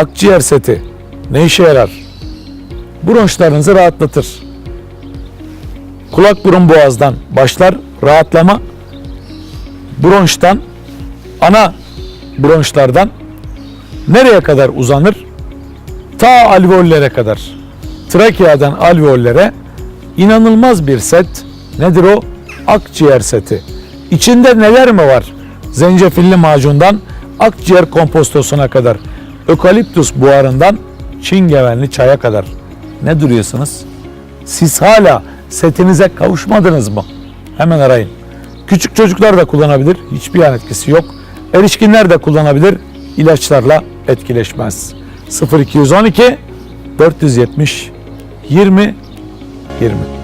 Akciğer seti ne işe yarar? Bronşlarınızı rahatlatır. Kulak burun boğazdan başlar rahatlama. Bronştan ana bronşlardan nereye kadar uzanır? Ta alveollere kadar. Trakeadan alveollere inanılmaz bir set. Nedir o? Akciğer seti. İçinde neler mi var? Zencefilli macundan akciğer kompostosuna kadar, ökaliptus buharından çingevenli çaya kadar. Ne duruyorsunuz? Siz hala setinize kavuşmadınız mı? Hemen arayın. Küçük çocuklar da kullanabilir. Hiçbir yan etkisi yok. Erişkinler de kullanabilir. İlaçlarla etkileşmez. 0212 470 20 20